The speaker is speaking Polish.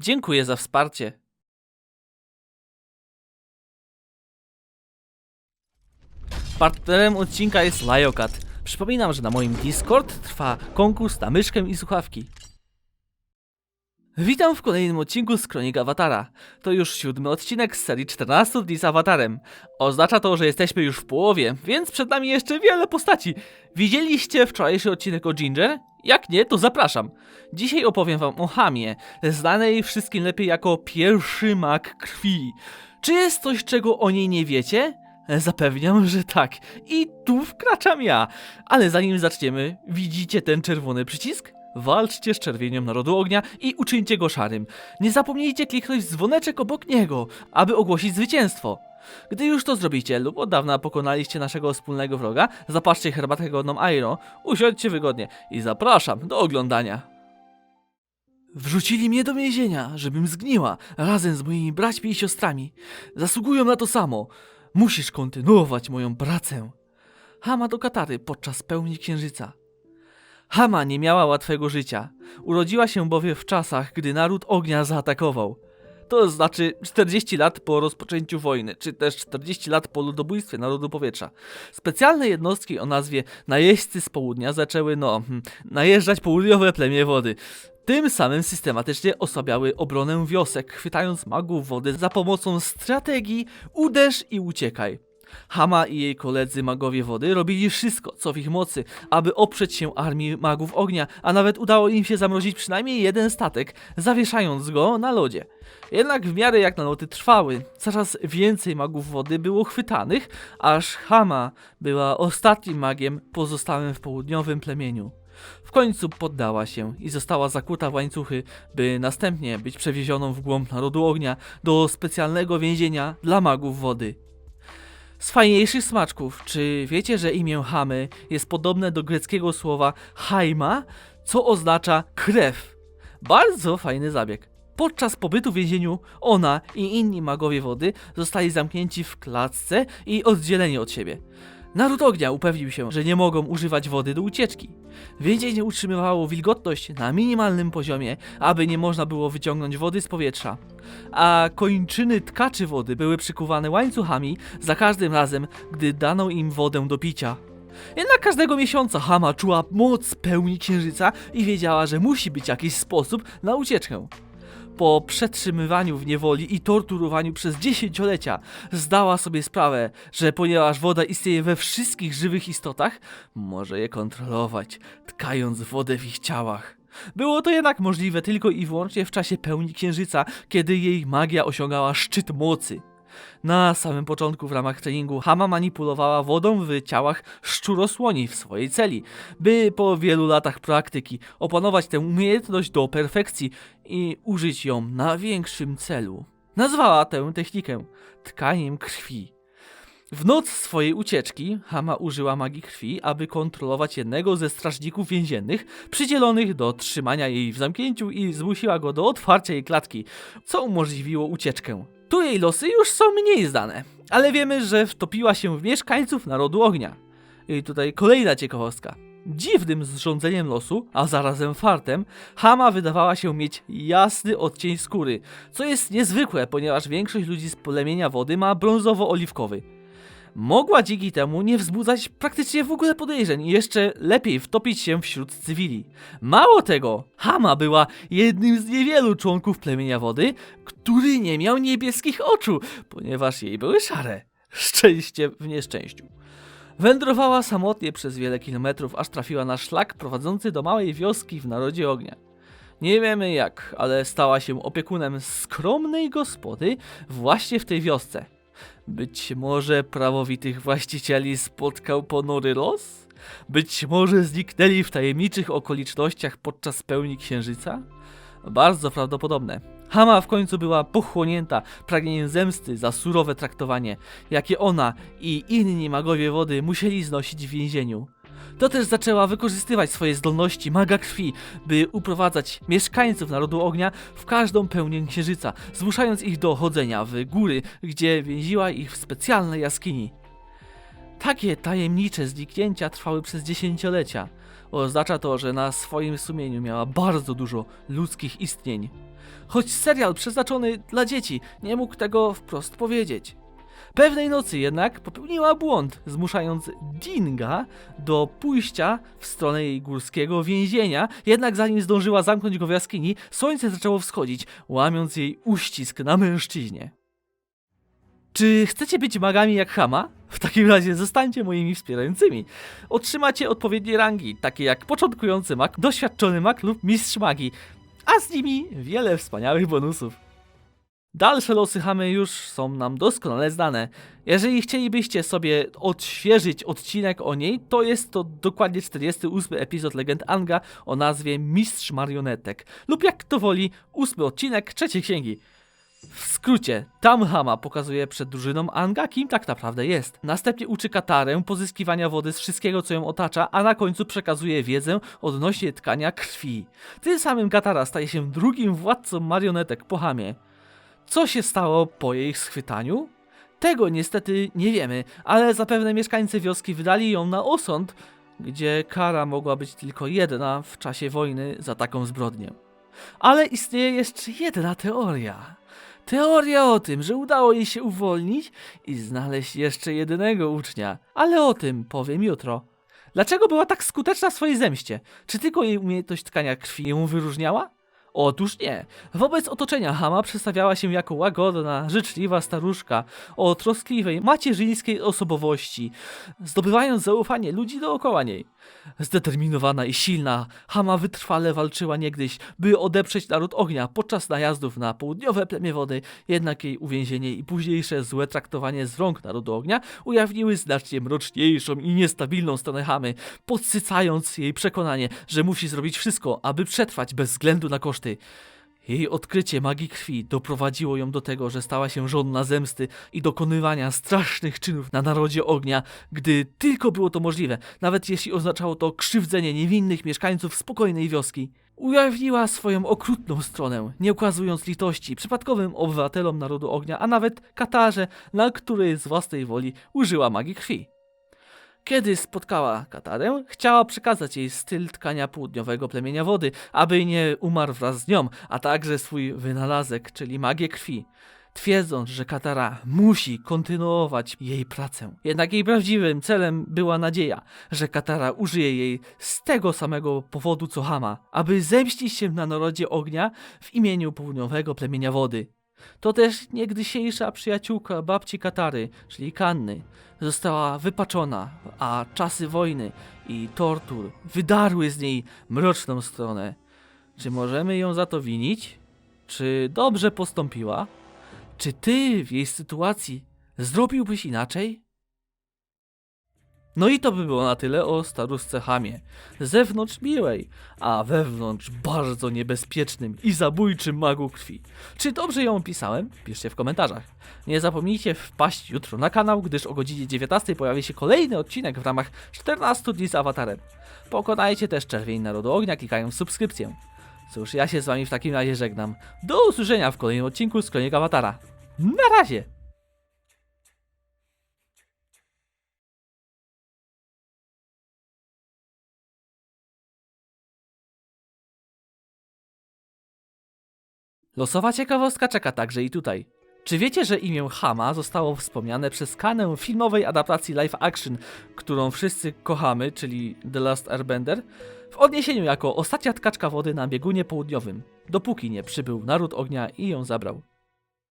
Dziękuję za wsparcie. Partnerem odcinka jest Liokat. Przypominam, że na moim Discord trwa konkurs na myszkę i słuchawki. Witam w kolejnym odcinku z Kronik Awatara. To już siódmy odcinek z serii 14 dni z Awatarem. Oznacza to, że jesteśmy już w połowie, więc przed nami jeszcze wiele postaci. Widzieliście wczorajszy odcinek o Ginger? Jak nie, to zapraszam. Dzisiaj opowiem wam o Hamie, znanej wszystkim lepiej jako pierwszy mak krwi. Czy jest coś, czego o niej nie wiecie? Zapewniam, że tak. I tu wkraczam ja. Ale zanim zaczniemy, widzicie ten czerwony przycisk? Walczcie z czerwienią narodu ognia i uczyńcie go szarym. Nie zapomnijcie kliknąć dzwoneczek obok niego, aby ogłosić zwycięstwo. Gdy już to zrobicie lub od dawna pokonaliście naszego wspólnego wroga, zapatrzcie herbatkę godną Airo, usiądźcie wygodnie i zapraszam do oglądania. Wrzucili mnie do więzienia, żebym zgniła razem z moimi braćmi i siostrami. Zasługują na to samo. Musisz kontynuować moją pracę. Hama do Katary podczas pełni księżyca. Hama nie miała łatwego życia. Urodziła się bowiem w czasach, gdy naród ognia zaatakował. To znaczy 40 lat po rozpoczęciu wojny, czy też 40 lat po ludobójstwie narodu powietrza. Specjalne jednostki o nazwie najeźdźcy z południa zaczęły, no, hmm, najeżdżać południowe plemię wody. Tym samym systematycznie osłabiały obronę wiosek, chwytając magów wody za pomocą strategii uderz i uciekaj. Hama i jej koledzy magowie wody robili wszystko, co w ich mocy, aby oprzeć się armii magów ognia, a nawet udało im się zamrozić przynajmniej jeden statek, zawieszając go na lodzie. Jednak w miarę jak naloty trwały, coraz więcej magów wody było chwytanych, aż Hama była ostatnim magiem pozostałym w południowym plemieniu. W końcu poddała się i została zakuta w łańcuchy, by następnie być przewiezioną w głąb narodu ognia do specjalnego więzienia dla magów wody. Z fajniejszych smaczków, czy wiecie, że imię Hamy jest podobne do greckiego słowa haima, co oznacza krew? Bardzo fajny zabieg. Podczas pobytu w więzieniu ona i inni magowie wody zostali zamknięci w klatce i oddzieleni od siebie. Naród ognia upewnił się, że nie mogą używać wody do ucieczki. Więzienie utrzymywało wilgotność na minimalnym poziomie, aby nie można było wyciągnąć wody z powietrza. A kończyny tkaczy wody były przykuwane łańcuchami za każdym razem, gdy dano im wodę do picia. Jednak każdego miesiąca Hama czuła moc pełni księżyca i wiedziała, że musi być jakiś sposób na ucieczkę. Po przetrzymywaniu w niewoli i torturowaniu przez dziesięciolecia zdała sobie sprawę, że ponieważ woda istnieje we wszystkich żywych istotach, może je kontrolować, tkając wodę w ich ciałach. Było to jednak możliwe tylko i wyłącznie w czasie pełni księżyca, kiedy jej magia osiągała szczyt mocy. Na samym początku w ramach treningu Hama manipulowała wodą w ciałach szczurosłoni w swojej celi, by po wielu latach praktyki opanować tę umiejętność do perfekcji i użyć ją na większym celu. Nazwała tę technikę tkaniem krwi. W noc swojej ucieczki Hama użyła magii krwi, aby kontrolować jednego ze strażników więziennych przydzielonych do trzymania jej w zamknięciu i zmusiła go do otwarcia jej klatki, co umożliwiło ucieczkę. Tu jej losy już są mniej znane, ale wiemy, że wtopiła się w mieszkańców narodu ognia. I tutaj kolejna ciekawostka. Dziwnym zrządzeniem losu, a zarazem fartem, Hama wydawała się mieć jasny odcień skóry, co jest niezwykłe, ponieważ większość ludzi z plemienia wody ma brązowo-oliwkowy. Mogła dzięki temu nie wzbudzać praktycznie w ogóle podejrzeń i jeszcze lepiej wtopić się wśród cywili. Mało tego, Hama była jednym z niewielu członków plemienia wody, który nie miał niebieskich oczu, ponieważ jej były szare. Szczęście w nieszczęściu. Wędrowała samotnie przez wiele kilometrów, aż trafiła na szlak prowadzący do małej wioski w narodzie ognia. Nie wiemy jak, ale stała się opiekunem skromnej gospody właśnie w tej wiosce. Być może prawowitych właścicieli spotkał ponury los? Być może zniknęli w tajemniczych okolicznościach podczas pełni księżyca? Bardzo prawdopodobne. Hama w końcu była pochłonięta pragnieniem zemsty za surowe traktowanie, jakie ona i inni magowie wody musieli znosić w więzieniu. To też zaczęła wykorzystywać swoje zdolności maga krwi, by uprowadzać mieszkańców Narodu Ognia w każdą pełnię księżyca, zmuszając ich do chodzenia w góry, gdzie więziła ich w specjalnej jaskini. Takie tajemnicze zniknięcia trwały przez dziesięciolecia. Oznacza to, że na swoim sumieniu miała bardzo dużo ludzkich istnień. Choć serial przeznaczony dla dzieci nie mógł tego wprost powiedzieć. Pewnej nocy jednak popełniła błąd, zmuszając Dinga do pójścia w stronę jej górskiego więzienia, jednak zanim zdążyła zamknąć go w jaskini, słońce zaczęło wschodzić, łamiąc jej uścisk na mężczyźnie. Czy chcecie być magami jak Hama? W takim razie zostańcie moimi wspierającymi. Otrzymacie odpowiednie rangi, takie jak początkujący mag, doświadczony mag lub mistrz magii, a z nimi wiele wspaniałych bonusów. Dalsze losy Hamy już są nam doskonale znane. Jeżeli chcielibyście sobie odświeżyć odcinek o niej, to jest to dokładnie 48 epizod Legend Anga o nazwie Mistrz Marionetek, lub jak kto woli, ósmy odcinek trzeciej księgi. W skrócie, tam Hama pokazuje przed drużyną Anga, kim tak naprawdę jest. Następnie uczy Katarę pozyskiwania wody z wszystkiego, co ją otacza, a na końcu przekazuje wiedzę odnośnie tkania krwi. Tym samym Katara staje się drugim władcą marionetek po Hamie. Co się stało po jej schwytaniu? Tego niestety nie wiemy, ale zapewne mieszkańcy wioski wydali ją na osąd, gdzie kara mogła być tylko jedna w czasie wojny za taką zbrodnię. Ale istnieje jeszcze jedna teoria. Teoria o tym, że udało jej się uwolnić i znaleźć jeszcze jedynego ucznia. Ale o tym powiem jutro. Dlaczego była tak skuteczna w swojej zemście? Czy tylko jej umiejętność tkania krwi ją wyróżniała? Otóż nie. Wobec otoczenia Hama przedstawiała się jako łagodna, życzliwa staruszka o troskliwej, macierzyńskiej osobowości, zdobywając zaufanie ludzi dookoła niej. Zdeterminowana i silna, Hama wytrwale walczyła niegdyś, by odeprzeć naród ognia podczas najazdów na południowe plemię wody, jednak jej uwięzienie i późniejsze złe traktowanie z rąk narodu ognia ujawniły znacznie mroczniejszą i niestabilną stronę Hamy, podsycając jej przekonanie, że musi zrobić wszystko, aby przetrwać bez względu na koszty. Jej odkrycie magii krwi doprowadziło ją do tego, że stała się żądna zemsty i dokonywania strasznych czynów na narodzie ognia, gdy tylko było to możliwe, nawet jeśli oznaczało to krzywdzenie niewinnych mieszkańców spokojnej wioski. Ujawniła swoją okrutną stronę, nie okazując litości przypadkowym obywatelom narodu ognia, a nawet Katarze, na której z własnej woli użyła magii krwi. Kiedy spotkała Katarę, chciała przekazać jej styl tkania południowego plemienia wody, aby nie umarł wraz z nią, a także swój wynalazek, czyli magię krwi. Twierdząc, że Katara musi kontynuować jej pracę. Jednak jej prawdziwym celem była nadzieja, że Katara użyje jej z tego samego powodu co Hama, aby zemścić się na narodzie ognia w imieniu południowego plemienia wody. To też niegdysiejsza przyjaciółka babci Katary, czyli Kanny, została wypaczona, a czasy wojny i tortur wydarły z niej mroczną stronę. Czy możemy ją za to winić? Czy dobrze postąpiła? Czy ty w jej sytuacji zrobiłbyś inaczej? No i to by było na tyle o staruszce Hamie. Zewnątrz miłej, a wewnątrz bardzo niebezpiecznym i zabójczym magu krwi. Czy dobrze ją opisałem? Piszcie w komentarzach. Nie zapomnijcie wpaść jutro na kanał, gdyż o godzinie 19 pojawi się kolejny odcinek w ramach 14 dni z awatarem. Pokonajcie też czerwień Narodu Ognia klikając subskrypcję. Cóż, ja się z wami w takim razie żegnam. Do usłyszenia w kolejnym odcinku z Kronik Awatara. Na razie! Losowa ciekawostka czeka także i tutaj. Czy wiecie, że imię Hama zostało wspomniane przez kanę filmowej adaptacji live action, którą wszyscy kochamy, czyli The Last Airbender, w odniesieniu jako ostatnia tkaczka wody na biegunie południowym, dopóki nie przybył naród ognia i ją zabrał.